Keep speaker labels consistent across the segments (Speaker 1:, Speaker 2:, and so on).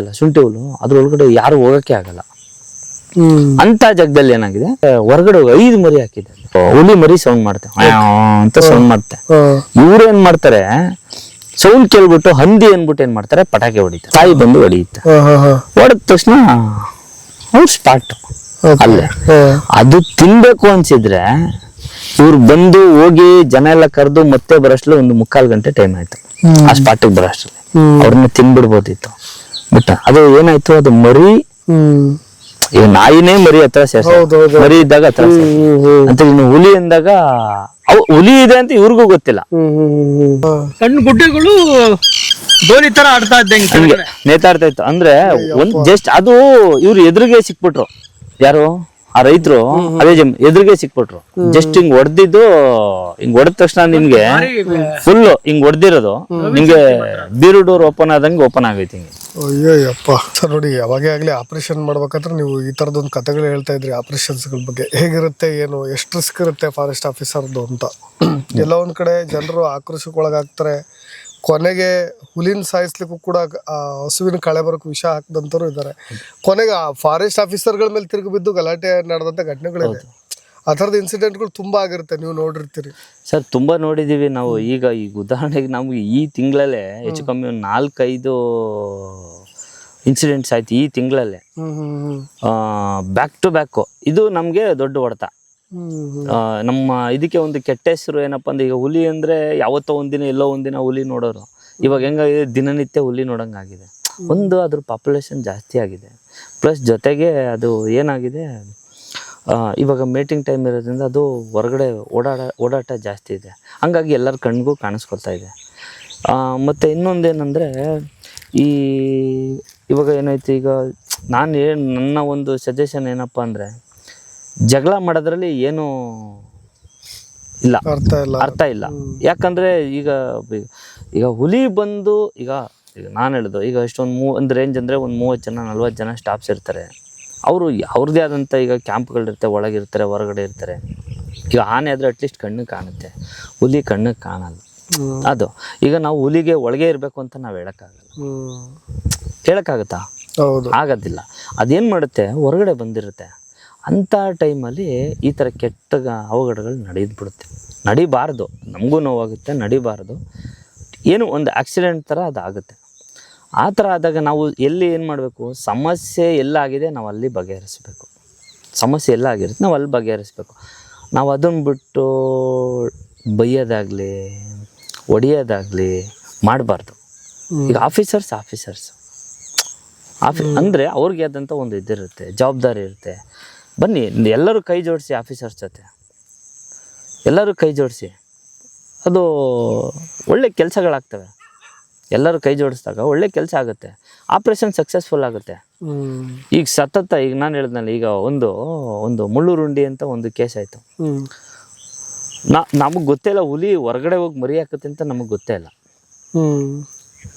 Speaker 1: ಅಲ್ಲ ಶುಂಠಿ ಹುಲ್ಲು ಅದ್ರೊಳಗಡೆ ಯಾರು ಹೋಗಕ್ಕೆ ಆಗಲ್ಲ. ಅಂತ ಜಾಗದಲ್ಲಿ ಏನಾಗಿದೆ? ಹೊರಗಡೆ ಐದು ಮರಿ ಹಾಕಿದೆ ಹುಲಿ ಮರಿ ಸೌಂಡ್ ಮಾಡ್ತೆ. ಅಂತ ಸೌಂಡ್
Speaker 2: ಮಾಡ್ತೆ.
Speaker 1: ಇವ್ರು ಏನ್ ಮಾಡ್ತಾರೆ? ಸೌಂಡ್ ಕೇಳ್ಬಿಟ್ಟು ಹಂದಿ ಅನ್ಬಿಟ್ಟು ಏನ್ ಮಾಡ್ತಾರೆ? ಪಟಾಕಿ ಹೊಡಿತಾರೆ. ತಾಯಿ ಬಂದು ಹೊಡಿಯುತ್ತೆ. ಹೊಡೆದ ತಕ್ಷಣ ಅವ್ರು ಸ್ಪಾಟ್. ಅಲ್ಲೇ. ಅದು ತಿನ್ಬೇಕು ಅನ್ಸಿದ್ರೆ ಇವ್ರು ಬಂದು ಹೋಗಿ ಜನ ಎಲ್ಲ ಕರೆದು ಮತ್ತೆ ಬರೋಷ್ಟ್ರಲ್ಲಿ ಒಂದು ಮುಕ್ಕಾಲು ಗಂಟೆ ಟೈಮ್ ಆಯ್ತು. ಆ ಸ್ಪಾಟ್ ಬರೋಷ್ಟ್ರಲ್ಲಿ. ಅವ್ರನ್ನ ತಿನ್ಬಿಡ್ಬೋದಿತ್ತು. ಬಟ್ ಅದು ಏನಾಯ್ತು? ಅದು ಮರಿ ಈಗ ನಾಯಿನೇ ಮರಿ ಹತ್ರ ಸೇರ್ಸ
Speaker 2: ಹೌದು, ಹೌದು.
Speaker 1: ಮರಿ ಇದ್ದಾಗ ಹತ್ರ. ಅಂತ ಇನ್ನು ಹುಲಿ ಅಂದಾಗ ಅವು ಹುಲಿ ಇದೆ ಅಂತ ಇವ್ರಿಗೂ ಗೊತ್ತಿಲ್ಲ.
Speaker 3: ಸಣ್ಣ ಗುಡ್ಡೆಗಳು ಧೋನಿ ತರ ಆಡ್ತಾ ಇದ್ದಂಗೆ
Speaker 1: ಹಂಗೆ ನೇತಾಡ್ತಾ ಇತ್ತು. ಅಂದ್ರೆ ಒಂದ್ ಜಸ್ಟ್ ಅದು ಇವ್ರು ಎದುರಿಗೆ ಸಿಕ್ಬಿಟ್ರು. ಯಾರು? ಆ ರೈತರು ಅದೇ ಜಮ್ ಎದುರಿಗೆ ಸಿಕ್ಬಿಟ್ರು. ಜಸ್ಟ್ ಹಿಂಗ್ ಹೊಡೆದಿದ್ದು ಹಿಂಗ್ ಹೊಡೆದ ತಕ್ಷಣ ನಿಮ್ಗೆ ಫುಲ್ ಹಿಂಗ್ ಹೊಡೆದಿರೋದು ನಿಮ್ಗೆ ಬೀರು ಡೋರ್ ಓಪನ್ ಆದಂಗೆ ಓಪನ್ ಆಗೈತಿ ಹಿಂಗೆ.
Speaker 2: ಅಯ್ಯಯ್ಯಪ್ಪ ಸರ್ ನೋಡಿ ಯಾವಾಗೇ ಆಗಲಿ ಆಪರೇಷನ್ ಮಾಡ್ಬೇಕಾದ್ರೆ ನೀವು ಈ ಥರದೊಂದು ಕಥೆಗಳು ಹೇಳ್ತಾ ಇದ್ರಿ ಆಪರೇಷನ್ಸ್ಗಳ ಬಗ್ಗೆ. ಹೇಗಿರುತ್ತೆ ಏನು ಎಷ್ಟು ರಿಸ್ಕ್ ಇರುತ್ತೆ ಫಾರೆಸ್ಟ್ ಆಫೀಸರ್ದು ಅಂತ. ಎಲ್ಲ ಒಂದು ಕಡೆ ಜನರು ಆಕ್ರೋಶಕ್ಕೊಳಗಾಗ್ತಾರೆ. ಕೊನೆಗೆ ಹುಲಿನ ಸಾಯಿಸ್ಲಿಕ್ಕೂ ಕೂಡ ಹಸುವಿನ ಕಳೆ ಬರೋಕೆ ವಿಷ ಹಾಕಿದಂಥವ್ರು ಇದ್ದಾರೆ ಕೊನೆಗೆ ಆ ಫಾರೆಸ್ಟ್ ಆಫೀಸರ್ಗಳ ಮೇಲೆ ತಿರುಗಿ ಬಿದ್ದು ಗಲಾಟೆ ನಡೆದಂಥ ಘಟನೆಗಳಿದೆ. ಆ ಥರದ ಇನ್ಸಿಡೆಂಟ್ಗಳು ತುಂಬ ಆಗಿರುತ್ತೆ ನೀವು ನೋಡಿರ್ತೀರಿ.
Speaker 1: ಸರ್ ತುಂಬ ನೋಡಿದ್ದೀವಿ ನಾವು. ಈಗ ಈಗ ಉದಾಹರಣೆಗೆ ನಮಗೆ ಈ ತಿಂಗಳಲ್ಲೇ ಹೆಚ್ಚು ಕಮ್ಮಿ ಒಂದು ನಾಲ್ಕೈದು ಇನ್ಸಿಡೆಂಟ್ಸ್ ಆಯ್ತು ಈ ತಿಂಗಳಲ್ಲೇ. ಬ್ಯಾಕ್ ಟು ಬ್ಯಾಕು ಇದು ನಮಗೆ ದೊಡ್ಡ ಹೊಡೆತ. ನಮ್ಮ ಇದಕ್ಕೆ ಒಂದು ಕೆಟ್ಟ ಹೆಸರು ಏನಪ್ಪ ಅಂದ್ರೆ ಈಗ ಹುಲಿ ಅಂದ್ರೆ ಯಾವತ್ತೋ ಒಂದಿನ ಎಲ್ಲೋ ಒಂದಿನ ಹುಲಿ ನೋಡೋರು. ಇವಾಗ ಹೆಂಗಾಗಿದೆ ದಿನನಿತ್ಯ ಹುಲಿ ನೋಡಂಗಾಗಿದೆ. ಒಂದು ಅದ್ರ ಪಾಪ್ಯುಲೇಷನ್ ಜಾಸ್ತಿ ಆಗಿದೆ. ಪ್ಲಸ್ ಜೊತೆಗೆ ಅದು ಏನಾಗಿದೆ? ಇವಾಗ ಮೀಟಿಂಗ್ ಟೈಮ್ ಇರೋದ್ರಿಂದ ಅದು ಹೊರಗಡೆ ಓಡಾಡ ಓಡಾಟ ಜಾಸ್ತಿ ಇದೆ. ಹಂಗಾಗಿ ಎಲ್ಲರ ಕಣ್ಗೂ ಕಾಣಿಸ್ಕೊಳ್ತಾ ಇದೆ. ಮತ್ತು ಮತ್ತೆ ಇನ್ನೊಂದೇನೆಂದರೆ ಈ ಇವಾಗ ಏನಾಯ್ತು ಈಗ ನಾನು ಏನು ನನ್ನ ಒಂದು ಸಜೆಷನ್ ಏನಪ್ಪ ಅಂದರೆ ಜಗಳ ಮಾಡೋದ್ರಲ್ಲಿ ಏನು ಇಲ್ಲ.
Speaker 2: ಅರ್ಥ ಇಲ್ಲ.
Speaker 1: ಅರ್ಥ ಇಲ್ಲ. ಯಾಕಂದ್ರೆ ಈಗ ಈಗ ಹುಲಿ ಬಂದು ಈಗ ಈಗ ನಾನು ಹೇಳಿದ್ದು ಈಗ ಇಷ್ಟೊಂದು ಮೂ ಒಂದು ರೇಂಜ್ ಅಂದರೆ ಒಂದು ಮೂವತ್ತು ಜನ ನಲ್ವತ್ತು ಜನ ಸ್ಟಾಫ್ಸ್ ಇರ್ತಾರೆ. ಅವರು ಅವ್ರದ್ದೇ ಆದಂಥ ಈಗ ಕ್ಯಾಂಪ್ಗಳಿರುತ್ತೆ ಒಳಗಿರ್ತಾರೆ ಹೊರಗಡೆ ಇರ್ತಾರೆ. ಈಗ ಆನೆ ಆದರೆ ಅಟ್ಲೀಸ್ಟ್ ಕಣ್ಣಿಗೆ ಕಾಣುತ್ತೆ. ಹುಲಿ ಕಣ್ಣಿಗೆ ಕಾಣಲ್ಲ. ಅದು. ಈಗ ನಾವು ಹುಲಿಗೆ ಒಳಗೆ ಇರಬೇಕು ಅಂತ ನಾವು ಹೇಳೋಕ್ಕಾಗಲ್ಲ. ಹೇಳೋಕ್ಕಾಗತ್ತಾ?
Speaker 2: ಹೌದು.
Speaker 1: ಆಗೋದಿಲ್ಲ. ಅದೇನು ಮಾಡುತ್ತೆ? ಹೊರಗಡೆ ಬಂದಿರುತ್ತೆ. ಅಂಥ ಟೈಮಲ್ಲಿ ಈ ಥರ ಕೆಟ್ಟ ಅವಘಡಗಳು ನಡೆದ್ಬಿಡುತ್ತೆ. ನಡಿಬಾರ್ದು. ನಮಗೂ ನೋವಾಗುತ್ತೆ ನಡಿಬಾರ್ದು. ಏನು ಒಂದು ಆಕ್ಸಿಡೆಂಟ್ ಥರ ಅದಾಗುತ್ತೆ. ಆ ಥರ ಆದಾಗ ನಾವು ಎಲ್ಲಿ ಏನು ಮಾಡಬೇಕು? ಸಮಸ್ಯೆ ಎಲ್ಲಾಗಿದೆ ನಾವು ಅಲ್ಲಿ ಬಗೆಹರಿಸಬೇಕು. ಸಮಸ್ಯೆ ಎಲ್ಲ ಆಗಿರುತ್ತೆ ನಾವು ಅಲ್ಲಿ ಬಗೆಹರಿಸಬೇಕು. ನಾವು ಅದನ್ನು ಬಿಟ್ಟು ಬೈಯೋದಾಗಲಿ ಹೊಡಿಯೋದಾಗಲಿ ಮಾಡಬಾರ್ದು. ಈಗ ಆಫೀಸರ್ಸ್ ಆಫೀಸರ್ಸ್. ಆಫೀ ಅಂದರೆ ಅವ್ರಿಗೆ ಆದಂಥ ಒಂದು ಇದಿರುತ್ತೆ ಜವಾಬ್ದಾರಿ ಇರುತ್ತೆ. ಬನ್ನಿ ಎಲ್ಲರೂ ಕೈ ಜೋಡಿಸಿ ಆಫೀಸರ್ಸ್ ಜೊತೆ. ಎಲ್ಲರೂ ಕೈ ಜೋಡಿಸಿ. ಅದು ಒಳ್ಳೆ ಕೆಲಸಗಳಾಗ್ತವೆ. ಎಲ್ಲರೂ ಕೈ ಜೋಡಿಸಿದಾಗ ಒಳ್ಳೆ ಕೆಲಸ ಆಗುತ್ತೆ. ಆಪ್ರೇಷನ್ ಸಕ್ಸಸ್ಫುಲ್ ಆಗುತ್ತೆ. ಈಗ ಸತತ ಈಗ ನಾನು ಹೇಳಿದ್ನಲ್ಲ ಈಗ ಒಂದು ಒಂದು ಮುಳ್ಳುರುಂಡಿ ಅಂತ ಒಂದು ಕೇಸ್ ಆಯಿತು. ನಾ ನಮಗೆ ಗೊತ್ತೇ ಇಲ್ಲ ಹುಲಿ ಹೊರಗಡೆ ಹೋಗಿ ಮರಿ ಹಾಕುತ್ತೆ ಅಂತ ನಮಗೆ ಗೊತ್ತೇ ಇಲ್ಲ.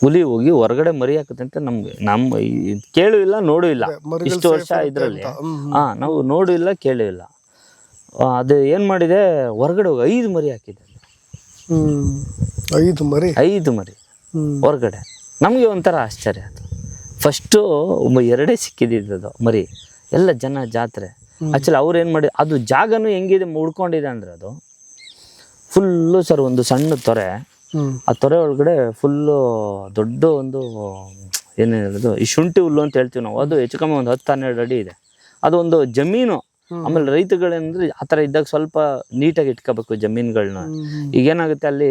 Speaker 1: ಹುಲಿ ಹೋಗಿ ಹೊರಗಡೆ ಮರಿ ಹಾಕತ್ತಂತೆ ನಮ್ಗೆ ನಮ್ಮ ಕೇಳು ಇಲ್ಲ ನೋಡು ಇಲ್ಲ. ಇಷ್ಟು ವರ್ಷ ಇದ್ರಲ್ಲಿ. ಹಾ ನಾವು ನೋಡು ಇಲ್ಲ ಕೇಳು ಇಲ್ಲ. ಅದು ಏನು ಮಾಡಿದೆ ಹೊರಗಡೆ ಹೋಗಿ ಐದು ಮರಿ ಹಾಕಿದೆ.
Speaker 2: ಐದು ಮರಿ.
Speaker 1: ಐದು ಮರಿ. ಹೊರಗಡೆ. ನಮಗೆ ಒಂಥರ ಆಶ್ಚರ್ಯ ಅದು. ಫಸ್ಟು ಒಬ್ಬ ಎರಡೇ ಸಿಕ್ಕಿದ್ದು ಮರಿ. ಎಲ್ಲ ಜನ ಜಾತ್ರೆ. ಆಕ್ಚುಲಿ ಅವ್ರು ಏನು ಮಾಡಿ ಅದು ಜಾಗನೂ ಹೆಂಗಿದೆ ಉಳ್ಕೊಂಡಿದೆ ಅಂದರೆ ಅದು. ಫುಲ್ಲು ಸರ್ ಒಂದು ಸಣ್ಣ ತೊರೆ. ಆ ತೊರೆ ಒಳಗಡೆ ಫುಲ್ಲು ದೊಡ್ಡ ಒಂದು ಏನು ಹೇಳೋದು ಈ ಶುಂಠಿ ಹುಲ್ಲು ಅಂತ ಹೇಳ್ತೀವಿ ನಾವು. ಅದು ಹೆಚ್ಚು ಕಮ್ಮಿ ಒಂದು ಹತ್ತು ಹನ್ನೆರಡು ಅಡಿ ಇದೆ. ಅದು ಒಂದು ಜಮೀನು. ಆಮೇಲೆ ರೈತಗಳೇನಂದ್ರೆ ಆ ಥರ ಇದ್ದಾಗ ಸ್ವಲ್ಪ ನೀಟಾಗಿ ಇಟ್ಕೋಬೇಕು ಜಮೀನುಗಳನ್ನ ಈಗ ಏನಾಗುತ್ತೆ ಅಲ್ಲಿ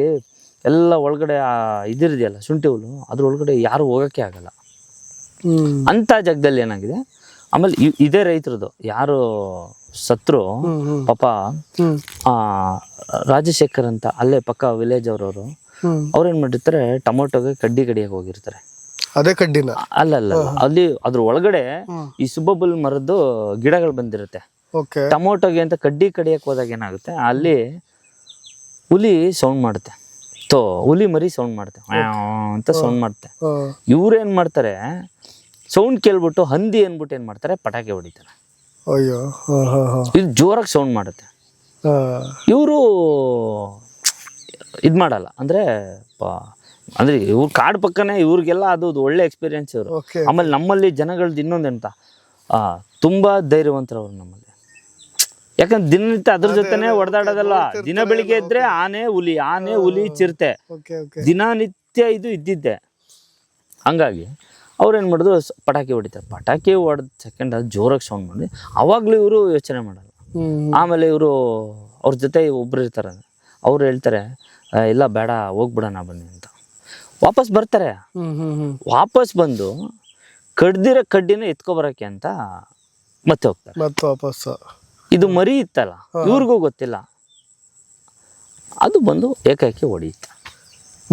Speaker 1: ಎಲ್ಲ ಒಳಗಡೆ ಆ ಇದಿರಿದೆಯಲ್ಲ ಶುಂಠಿ ಹುಲ್ಲು ಅದ್ರ ಒಳಗಡೆ ಯಾರು ಹೋಗೋಕ್ಕೆ ಆಗಲ್ಲ. ಅಂತ ಜಾಗದಲ್ಲಿ ಏನಾಗಿದೆ ಆಮೇಲೆ ಇದೇ ರೈತರದು ಯಾರು ಸತ್ರು ಪಾಪ ಆ, ರಾಜಶೇಖರ್ ಅಂತ ಅಲ್ಲೇ ಪಕ್ಕ ವಿಲೇಜ್ ಅವರವರು
Speaker 2: ಹ್ಮ್.
Speaker 1: ಅವ್ರೇನ್ ಮಾಡಿರ್ತಾರೆ ಟೊಮೊಟೊಗೆ ಕಡ್ಡಿ ಕಡಿಯಕ್ಕೆ ಹೋಗಿರ್ತಾರೆ.
Speaker 2: ಅದೇ ಕಡ್ಡಿನ?
Speaker 1: ಅಲ್ಲ ಅಲ್ಲ ಅಲ್ಲ. ಅದ್ರ ಒಳಗಡೆ ಈ ಸುಬಬಲ್ ಮರದ್ದು ಗಿಡಗಳು ಬಂದಿರುತ್ತೆ. ಟೊಮೊಟೊಗೆ ಅಂತ ಕಡ್ಡಿ ಕಡಿಯಕ್ ಹೋದಾಗ ಏನಾಗುತ್ತೆ ಅಲ್ಲಿ ಹುಲಿ ಸೌಂಡ್ ಮಾಡುತ್ತೆ. ತೋ ಹುಲಿ ಮರಿ ಸೌಂಡ್ ಮಾಡುತ್ತೆ. ಅಂತ ಸೌಂಡ್ ಮಾಡುತ್ತೆ. ಇವ್ರೇನ್ ಮಾಡ್ತಾರೆ ಸೌಂಡ್ ಕೇಳ್ಬಿಟ್ಟು ಹಂದಿ ಅನ್ಬಿಟ್ಟು ಏನ್ ಮಾಡ್ತಾರೆ ಪಟಾಕಿ ಹೊಡಿತಾರೆ.
Speaker 2: ಅಯ್ಯೋ
Speaker 1: ಇದು ಜೋರಾಗಿ ಸೌಂಡ್ ಮಾಡುತ್ತೆ. ಇವರು ಇದು ಮಾಡಲ್ಲ. ಅಂದರೆ ಅಂದ್ರೆ ಇವ್ರ ಕಾಡ್ ಪಕ್ಕನೇ ಇವ್ರಿಗೆಲ್ಲ ಅದು ಒಳ್ಳೆ ಎಕ್ಸ್ಪೀರಿಯನ್ಸ್ ಇವರು. ಆಮೇಲೆ ನಮ್ಮಲ್ಲಿ ಜನಗಳದ್ದು ಇನ್ನೊಂದೆಂತ ಆ, ತುಂಬಾ ಧೈರ್ಯವಂತರವ್ರು ನಮ್ಮಲ್ಲಿ. ಯಾಕಂದ್ರೆ ದಿನನಿತ್ಯ ಅದ್ರ ಜೊತೆನೆ ಹೊಡೆದಾಡೋದಲ್ಲ ದಿನ ಬೆಳಿಗ್ಗೆ ಇದ್ರೆ ಆನೆ ಹುಲಿ ಆನೆ ಹುಲಿ ಚಿರತೆ. ದಿನನಿತ್ಯ ಇದು ಇದ್ದಿದ್ದೆ. ಹಂಗಾಗಿ ಅವ್ರೇನು ಮಾಡಿದ್ರು ಪಟಾಕಿ ಹೊಡಿತಾರೆ. ಪಟಾಕಿ ಹೊಡೆದ ಸೆಕೆಂಡ್ ಅದು ಜೋರಾಗಿ ಸೌಂಡ್ ಮಾಡಿ ಅವಾಗಲೂ ಇವರು ಯೋಚನೆ ಮಾಡಲ್ಲ. ಆಮೇಲೆ ಇವರು ಅವ್ರ ಜೊತೆ ಒಬ್ರು ಇರ್ತಾರೆ. ಅವ್ರು ಹೇಳ್ತಾರೆ ಇಲ್ಲ ಬೇಡ ಹೋಗ್ಬಿಡೋಣ ಬನ್ನಿ ಅಂತ. ವಾಪಸ್ ಬರ್ತಾರೆ. ವಾಪಸ್ ಬಂದು ಕಡ್ದಿರೋ ಕಡ್ಡಿನ ಎತ್ಕೊಬರಕ್ಕೆ ಅಂತ ಮತ್ತೆ ಹೋಗ್ತಾರೆ.
Speaker 2: ಮತ್ತೆ ವಾಪಸ್.
Speaker 1: ಇದು ಮರಿ ಇತ್ತಲ್ಲ ಇವ್ರಿಗೂ ಗೊತ್ತಿಲ್ಲ. ಅದು ಬಂದು ಏಕಾಏಕಿ ಹೊಡೆಯುತ್ತೆ.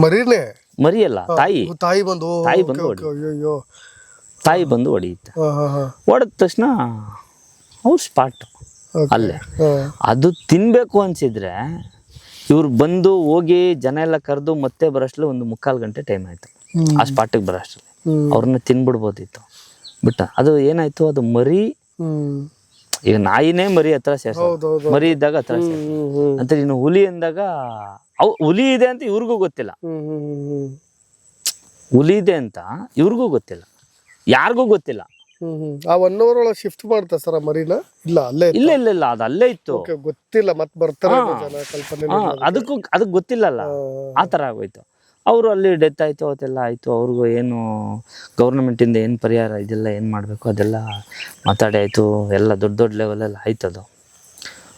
Speaker 2: ಮರಿನೇ?
Speaker 1: ಮರಿ ಅಲ್ಲ ತಾಯಿ.
Speaker 2: ತಾಯಿ ಬಂದು
Speaker 1: ತಾಯಿ ಬಂದು
Speaker 2: ಅಯ್ಯೋ
Speaker 1: ತಾಯಿ ಬಂದು ಹೊಡೆಯುತ್ತೆ. ಹೊಡೆದ ತಕ್ಷಣ ಅವ್ರು ಸ್ಪಾಟ್. ಅಲ್ಲೇ. ಅದು ತಿನ್ಬೇಕು ಅನ್ಸಿದ್ರೆ ಇವ್ರು ಬಂದು ಹೋಗಿ ಜನ ಎಲ್ಲ ಕರೆದು ಮತ್ತೆ ಬರೋಷ್ಟ್ರಲ್ಲಿ ಒಂದು ಮುಕ್ಕಾಲು ಗಂಟೆ ಟೈಮ್ ಆಯ್ತು. ಆ ಸ್ಪಾಟಿಗೆ
Speaker 2: ಬರೋಷ್ಟು.
Speaker 1: ಅವ್ರನ್ನ ತಿನ್ಬಿಡ್ಬೋದಿತ್ತು. ಬಿಟ್ಟ ಅದು ಏನಾಯ್ತು ಅದು ಮರಿ ಈಗ ನಾಯಿನೇ ಮರಿ ಹತ್ರ ಸೇರ್ಸ ಮರಿ ಇದ್ದಾಗ ಹತ್ರ ಅಂತ ಇನ್ನು ಹುಲಿ ಅಂದಾಗ ಅವ್ ಹುಲಿ ಇದೆ ಅಂತ ಇವ್ರಿಗೂ ಗೊತ್ತಿಲ್ಲ. ಹುಲಿ ಇದೆ ಅಂತ ಇವ್ರಿಗೂ ಗೊತ್ತಿಲ್ಲ. ಯಾರಿಗೂ ಗೊತ್ತಿಲ್ಲ.
Speaker 2: ಆ ಒನ್ ಅವರ್ ಒಳಗೆ ಶಿಫ್ಟ್ ಮಾಡ್ತಾ ಸರ್ ಮರಿನ? ಇಲ್ಲ ಅಲ್ಲೇ
Speaker 1: ಇಲ್ಲ ಇಲ್ಲ ಇಲ್ಲ ಅದು ಅಲ್ಲೇ ಇತ್ತು.
Speaker 2: ಗೊತ್ತಿಲ್ಲ ಮತ್ತೆ ಬರ್ತಾರೆ ಜನ ಕಲ್ಪನೆ
Speaker 1: ಅದಕ್ಕೂ ಅದಕ್ಕೆ ಗೊತ್ತಿಲ್ಲಲ್ಲ. ಆ ಥರ ಆಗೋಯ್ತು. ಅವರು ಅಲ್ಲಿ ಡೆತ್ ಆಯ್ತು ಅವತ್ತೆಲ್ಲ ಆಯ್ತು. ಅವ್ರಿಗೂ ಏನು ಗೌರ್ಮೆಂಟಿಂದ ಏನು ಪರಿಹಾರ ಇದೆಲ್ಲ ಏನು ಮಾಡಬೇಕು ಅದೆಲ್ಲ ಮಾತಾಡಿ ಆಯ್ತು. ಎಲ್ಲ ದೊಡ್ಡ ದೊಡ್ಡ ಲೆವೆಲ್ ಆಯ್ತು ಅದು.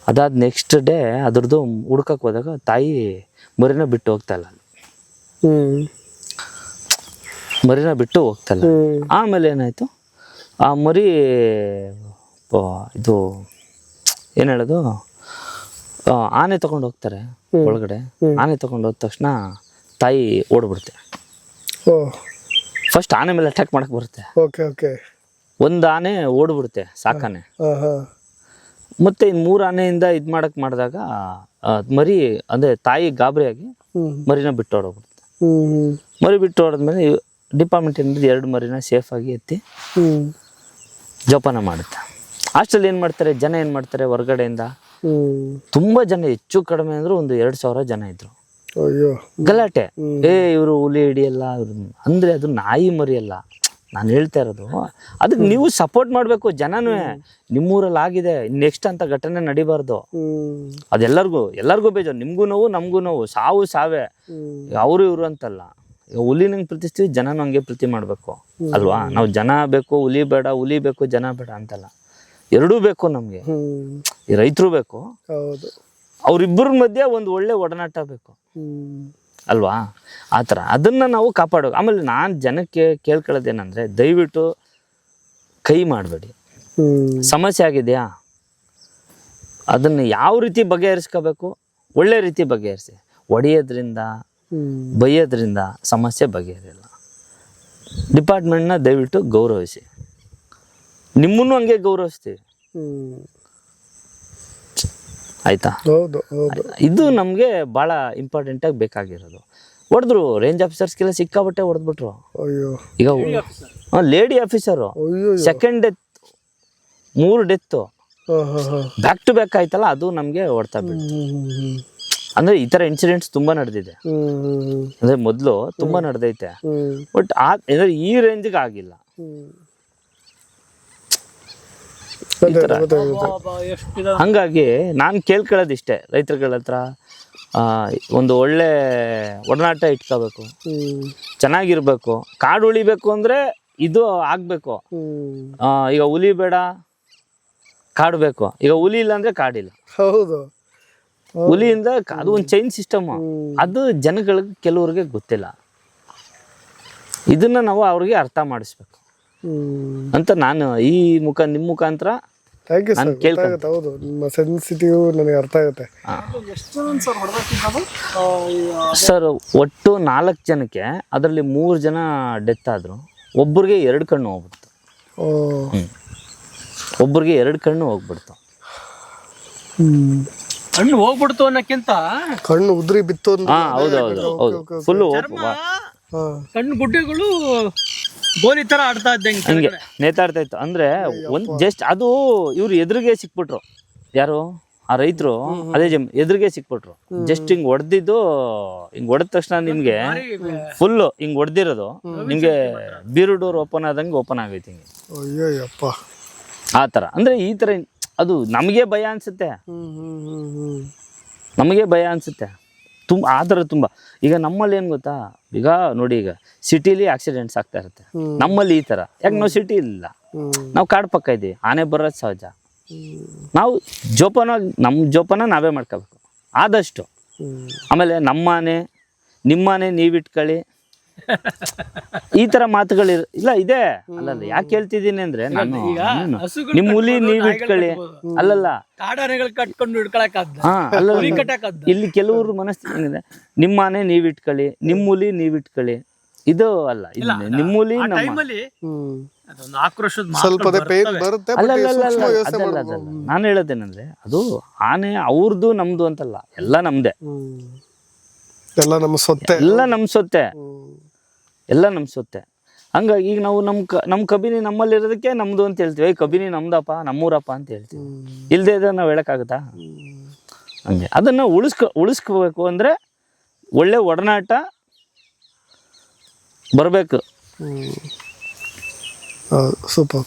Speaker 1: ಅದಾದ ನೆಕ್ಸ್ಟ್ ಡೇ ಅದ್ರದ್ದು ಹುಡ್ಕಕ್ ಹೋದಾಗ ತಾಯಿ ಮರಿನ ಬಿಟ್ಟು ಹೋಗ್ತಾ ಇಲ್ಲ
Speaker 2: ಹ್ಮ್.
Speaker 1: ಮರಿನ ಬಿಟ್ಟು ಹೋಗ್ತಾ ಇಲ್ಲ. ಆಮೇಲೆ ಏನಾಯಿತು? ಆ ಮರಿ ಇದು ಏನು ಹೇಳೋದು? ಆನೆ ತಗೊಂಡು ಹೋಗ್ತಾರೆ ಒಳಗಡೆ. ಆನೆ ತಗೊಂಡು ಹೋದ ತಕ್ಷಣ ತಾಯಿ ಓಡ್ಬಿಡುತ್ತೆ. ಫಸ್ಟ್ ಆನೆ ಮೇಲೆ ಅಟ್ಯಾಕ್ ಮಾಡಕ್ ಬರುತ್ತೆ.
Speaker 2: Okay okay.
Speaker 1: ಒಂದು ಆನೆ ಓಡ್ಬಿಡುತ್ತೆ ಸಾಕಾನೆ. ಮತ್ತೆ ಇನ್ನು ಮೂರು ಆನೆಯಿಂದ ಇದು ಮಾಡಕ್ಕೆ ಮಾಡಿದಾಗ ಮರಿ ಅಂದ್ರೆ ತಾಯಿ ಗಾಬರಿಯಾಗಿ ಮರಿನ ಬಿಟ್ಟು ಓಡೋಗ್ಬಿಡುತ್ತೆ ಮರಿ ಬಿಟ್ಟು ಓಡೋದ್ಮೇಲೆ ಡಿಪಾರ್ಟ್ಮೆಂಟ್ ಎರಡು ಮರಿನ ಸೇಫ್ ಆಗಿ
Speaker 2: ಎತ್ತಿ
Speaker 1: ಜೋಪಾನ ಮಾಡುತ್ತೆ. ಹಾಸ್ಟೆಲ್ ಏನು ಮಾಡ್ತಾರೆ? ಜನ ಏನು ಮಾಡ್ತಾರೆ ಹೊರಗಡೆಯಿಂದ? ತುಂಬ ಜನ ಹೆಚ್ಚು ಕಡಿಮೆ ಅಂದ್ರೆ ಒಂದು ಎರಡು ಸಾವಿರ ಜನ ಇದ್ರು.
Speaker 2: ಅಯ್ಯೋ.
Speaker 1: ಗಲಾಟೆ. ಏ ಇವರು ಹುಲಿ ಹಿಡಿಯಲ್ಲ ಅಂದ್ರೆ ಅದು ನಾಯಿ ಮರಿಯಲ್ಲ. ನಾನು ಹೇಳ್ತಾ ಇರೋದು ಅದಕ್ಕೆ ನೀವು ಸಪೋರ್ಟ್ ಮಾಡಬೇಕು ಜನನೂ. ನಿಮ್ಮೂರಲ್ಲಿ ಆಗಿದೆ ನೆಕ್ಸ್ಟ್ ಅಂತ ಘಟನೆ ನಡಿಬಾರ್ದು. ಅದೆಲ್ಲರಿಗೂ ಎಲ್ಲರಿಗೂ ಬೇಜಾರು. ನಿಮಗೂ ನೋವು ನಮಗೂ ನೋವು. ಸಾವು ಸಾವೇ. ಅವರು ಇವರು ಅಂತಲ್ಲ. ಹುಲಿ ನಂಗೆ ಪ್ರೀತಿಸ್ತೀವಿ ಜನನೂ ಹಂಗೆ ಪ್ರೀತಿ ಮಾಡಬೇಕು. ಅಲ್ವಾ? ನಾವು ಜನ ಬೇಕು ಹುಲಿ ಬೇಡ ಹುಲಿ ಬೇಕು ಜನ ಬೇಡ ಅಂತಲ್ಲ. ಎರಡೂ ಬೇಕು ನಮಗೆ. ಈ ರೈತರು ಬೇಕು.
Speaker 2: ಹೌದು.
Speaker 1: ಅವರಿಬ್ಬರ ಮಧ್ಯೆ ಒಂದು ಒಳ್ಳೆ ಒಡನಾಟ ಬೇಕು. ಅಲ್ವಾ? ಆ ಥರ ಅದನ್ನು ನಾವು ಕಾಪಾಡೋ ಆಮೇಲೆ ನಾನು ಜನಕ್ಕೆ ಕೇಳ್ಕೊಳ್ಳೋದೇನೆಂದರೆ ದಯವಿಟ್ಟು ಕೈ ಮಾಡಬೇಡಿ. ಸಮಸ್ಯೆ ಆಗಿದೆಯಾ? ಅದನ್ನು ಯಾವ ರೀತಿ ಬಗೆಹರಿಸ್ಕೋಬೇಕು? ಒಳ್ಳೆ ರೀತಿ ಬಗೆಹರಿಸಿ. ಹೊಡೆಯೋದ್ರಿಂದ
Speaker 2: ಹ್ಮ್
Speaker 1: ಬೈಯೋದ್ರಿಂದ ಸಮಸ್ಯೆ ಬಗೆಹರಿಲ್ಲ ಡಿಪಾರ್ಟ್ಮೆಂಟ್ನ ದಯವಿಟ್ಟು ಗೌರವಿಸಿ. ನಿಮ್ಮನ್ನು ಹಂಗೆ ಗೌರವಿಸ್ತೀವಿ.
Speaker 2: ಹ್ಮ್
Speaker 1: ಆಯಿತಾ?
Speaker 2: ಹೌದು ಹೌದು.
Speaker 1: ಇದು ನಮಗೆ ಭಾಳ ಇಂಪಾರ್ಟೆಂಟಾಗಿ ಬೇಕಾಗಿರೋದು. ಹೊಡೆದ್ರು ರೇಂಜ್ ಆಫೀಸರ್ಸ್ಗೆಲ್ಲ ಸಿಕ್ಕಾಬಟ್ಟೆ ಹೊಡೆದ್ಬಿಟ್ರು.
Speaker 2: ಅಯ್ಯೋ.
Speaker 1: ಈಗ ಲೇಡಿ ಆಫೀಸರು
Speaker 2: ಅಯ್ಯೋ
Speaker 1: ಸೆಕೆಂಡ್ ಡೆತ್ ಮೂರು ಡೆತ್ತು ಬ್ಯಾಕ್ ಟು ಬ್ಯಾಕ್ ಆಯ್ತಲ್ಲ ಅದು ನಮಗೆ ಹೊಡ್ತಾ
Speaker 2: ಹ್ಮ್.
Speaker 1: ಅಂದರೆ ಈ ತರ ಇನ್ಸಿಡೆಂಟ್ಸ್ ತುಂಬಾ ನಡೆದಿದೆ. ಅಂದ್ರೆ ಮೊದಲು ತುಂಬಾ ನಡೆದೈತೆ. ಬಟ್ ಆ ಅಂದರೆ ಈ ರೇಂಜ್ಗೆ ಆಗಿಲ್ಲ. ಹಂಗಾಗಿ ನಾನು ಕೇಳ್ಕೊಳ್ಳೋದು ಇಷ್ಟೇ ರೈತರುಗಳ ಹತ್ರ ಆ, ಒಂದು ಒಳ್ಳೆ ಒಡನಾಟ ಇಟ್ಕೋಬೇಕು.
Speaker 2: ಹ್ಮ್.
Speaker 1: ಚೆನ್ನಾಗಿರ್ಬೇಕು. ಕಾಡು ಉಳಿಬೇಕು ಅಂದ್ರೆ ಇದು ಆಗ್ಬೇಕು. ಈಗ ಹುಲಿ ಬೇಡ ಕಾಡು ಬೇಕು. ಈಗ ಹುಲಿ ಇಲ್ಲ ಅಂದ್ರೆ ಕಾಡಿಲ್ಲ.
Speaker 2: ಹೌದು.
Speaker 1: ಹುಲಿಯಿಂದ ಅದು ಒಂದು ಚೈನ್ ಸಿಸ್ಟಮ್ ಅದು ಜನಗಳಿಗೆ ಕೆಲವ್ರಿಗೆ ಗೊತ್ತಿಲ್ಲ. ಇದನ್ನ ನಾವು ಅವ್ರಿಗೆ ಅರ್ಥ ಮಾಡಿಸ್ಬೇಕು. ಅಂತ ನಾನು ಈ ಮುಖ ನಿಮ್ಮ ಮುಖಾಂತರ
Speaker 2: ಥ್ಯಾಂಕ್ ಯು ಸರ್
Speaker 1: ನಾನ್
Speaker 2: ಹೌದು. ನಿಮ್ಮ ಸೆನ್ಸಿಟಿವ್ ನನಗೆ ಅರ್ಥ ಆಗುತ್ತೆ.
Speaker 3: ಎಷ್ಟು ಜನ ಸರ್
Speaker 1: ಒಟ್ಟು ನಾಲ್ಕು ಜನಕ್ಕೆ ಅದರಲ್ಲಿ ಮೂರು ಜನ ಡೆತ್ ಆದರು. ಒಬ್ಬರಿಗೆ ಎರಡು ಕಣ್ಣು ಹೋಗ್ಬಿಡ್ತು.
Speaker 2: ಓ.
Speaker 1: ಒಬ್ಬರಿಗೆ ಎರಡು ಕಣ್ಣು ಹೋಗ್ಬಿಡ್ತು.
Speaker 3: ಹಣ್ಣು ಹೋಗ್ಬಿಡ್ತು ಅನ್ನಕ್ಕಿಂತ
Speaker 2: ಕಣ್ಣು ಉದ್ರಿ ಬಿತ್ತು ಫುಲ್
Speaker 1: ಹಾಂ ಹೌದು ಹೌದು ಹೌದು. ಫುಲ್ಲು
Speaker 2: ಹಾ.
Speaker 3: ಕಣ್ಣು ಗುಡ್ಡೆಗಳು ಗೋಲಿ ತರ ಆಡ್ತಾ ಇದ್ದಂಗೆ
Speaker 1: ಹಂಗೆ
Speaker 3: ಕೆಳಗಡೆ.
Speaker 1: ನೇತಾಡ್ತಾ ಇತ್ತು. ಅಂದ್ರೆ ಒಂದ್ ಜಸ್ಟ್ ಅದು ಇವ್ರು ಎದುರಿಗೆ ಸಿಕ್ಬಿಟ್ರು. ಯಾರು? ಆ ರೈತರು ಅದೇ ಜಮ್ ಎದುರಿಗೆ ಸಿಕ್ಬಿಟ್ರು. ಜಸ್ಟ್ ಹಿಂಗ್ ಹೊಡೆದಿದ್ದು ಹಿಂಗ್ ಹೊಡೆದ ತಕ್ಷಣ ನಿಮ್ಗೆ ಫುಲ್ ಹಿಂಗ್ ಹೊಡೆದಿರೋದು ನಿಮ್ಗೆ ಬೀರು ಡೋರ್ ಓಪನ್ ಆದಂಗೆ ಓಪನ್ ಆಗೈತಿ ಹಿಂಗೆ.
Speaker 2: ಅಯ್ಯಯ್ಯಪ್ಪ.
Speaker 1: ಆ ಥರ ಅಂದ್ರೆ ಈ ಥರ ಅದು ನಮಗೆ ಭಯ ಅನ್ಸುತ್ತೆ. ನಮಗೆ ಭಯ ಅನ್ಸುತ್ತೆ. ತುಂಬ ಆ ಥರ ತುಂಬ. ಈಗ ನಮ್ಮಲ್ಲಿ ಏನು ಗೊತ್ತಾ? ಈಗ ನೋಡಿ ಈಗ ಸಿಟಿಲಿ ಆಕ್ಸಿಡೆಂಟ್ಸ್ ಆಗ್ತಾ ಇರುತ್ತೆ. ನಮ್ಮಲ್ಲಿ ಈ ಥರ. ಯಾಕೆ ನಾವು ಸಿಟಿ ಇಲ್ಲ? ನಾವು ಕಾಡು ಪಕ್ಕ ಇದ್ದೀವಿ. ಆನೆ ಬರೋದು ಸಹಜ. ನಾವು ಜೋಪಾನ ನಮ್ಮ ಜೋಪಾನ ನಾವೇ ಮಾಡ್ಕೋಬೇಕು. ಆದಷ್ಟು. ಆಮೇಲೆ ನಮ್ಮನೆ, ನಿಮ್ಮನೆ ನೀವಿಟ್ಕೊಳ್ಳಿ. ಈ ತರ ಮಾತುಗಳು ಇಲ್ಲ ಇದೆ. ಅಲ್ಲಲ್ಲ ಯಾಕೆ ಹೇಳ್ತಿದ್ದೀನಿ ಅಂದ್ರೆ ನಾನು
Speaker 3: ಹಸುಗಳು
Speaker 1: ನಿಮ್ಮ ಹುಲಿ
Speaker 3: ಕಟ್ಬೋದು,
Speaker 1: ನೀವ್ ಇಟ್ಕೊಳ್ಳಿ. ಅಲ್ಲಲ್ಲ.
Speaker 3: ಕಾಡಾನೆಗಳು ಕಟ್ಕೊಂಡು ಹಿಡ್ಕೊಳಕ್ಕಾಗ್ದ?
Speaker 1: ಹಾ ಅಲ್ಲಲ್ಲ.
Speaker 3: ಹುಲಿ ಕಟ್ಟಕ್ಕಾಗ್ದ?
Speaker 1: ಇಲ್ಲಿ ಕೆಲವರು ಮನಸ್ಥಿತಿ ಏನಿದೆ? ನಿಮ್ಮ ಮನೆ ನೀವ್ ಇಟ್ಕೊಳ್ಳಿ ನಿಮ್ ಹುಲಿ ನೀವ್ ಇಟ್ಕೊಳ್ಳಿ. ಇದು ಅಲ್ಲ ಇಲ್ಲ ನಿಮ್ಮ ಹುಲಿ
Speaker 3: ಆ
Speaker 1: ನಮ್ಮ
Speaker 3: ಟೈಮಲ್ಲಿ ಅದೊಂದು ಆಕ್ರೋಶದ
Speaker 2: ಸ್ವಲ್ಪ ಅದೇ ಪೇನ್ ಬರುತ್ತೆ
Speaker 1: ಅಲ್ಲ
Speaker 2: but
Speaker 1: ಅಲ್ಲ ಅಲ್ಲ
Speaker 2: ಸೂಕ್ಷ್ಮ
Speaker 1: ಅಲ್ಲ
Speaker 2: ಯೋಚನೆ
Speaker 1: ಅದಲ್ಲ
Speaker 2: ಮಾಡ್ಬೋದು.
Speaker 1: ಅದಲ್ಲ. ನಾನು ಹೇಳೋದೇನಂದ್ರೆ ಅದು ಆನೆ ಅವ್ರದ್ದು ನಮ್ದು ಅಂತಲ್ಲ ಎಲ್ಲ ನಮ್ದೇ.
Speaker 2: ಎಲ್ಲ ನಮ್ಮ ಸೊತ್ತೆ.
Speaker 1: ಎಲ್ಲ ನಮ್ ಸೊತ್ತೆ. ಎಲ್ಲ ನಮ್ಮ ಸುತ್ತೆ ಹಂಗಾಗಿ ಈಗ ನಾವು ನಮ್ಮ ಕ ನಮ್ಮ ಕಬಿನಿ ನಮ್ಮಲ್ಲಿ ಇರೋದಕ್ಕೆ ನಮ್ದು ಅಂತ ಹೇಳ್ತೀವಿ. ಏ ಕಬಿನಿ ನಮ್ದಪ್ಪ ನಮ್ಮೂರಪ್ಪ ಅಂತ ಹೇಳ್ತೀವಿ. ಇಲ್ಲದೆ ಇದ್ರೆ ನಾವು ಹೇಳೋಕ್ಕಾಗುತ್ತಾ? ಹಂಗೆ. ಅದನ್ನು ಉಳಿಸ್ಕೊ ಉಳಿಸ್ಕೋಬೇಕು ಅಂದರೆ ಒಳ್ಳೆ ಒಡನಾಟ ಬರಬೇಕು.
Speaker 2: ಸೂಪರ್.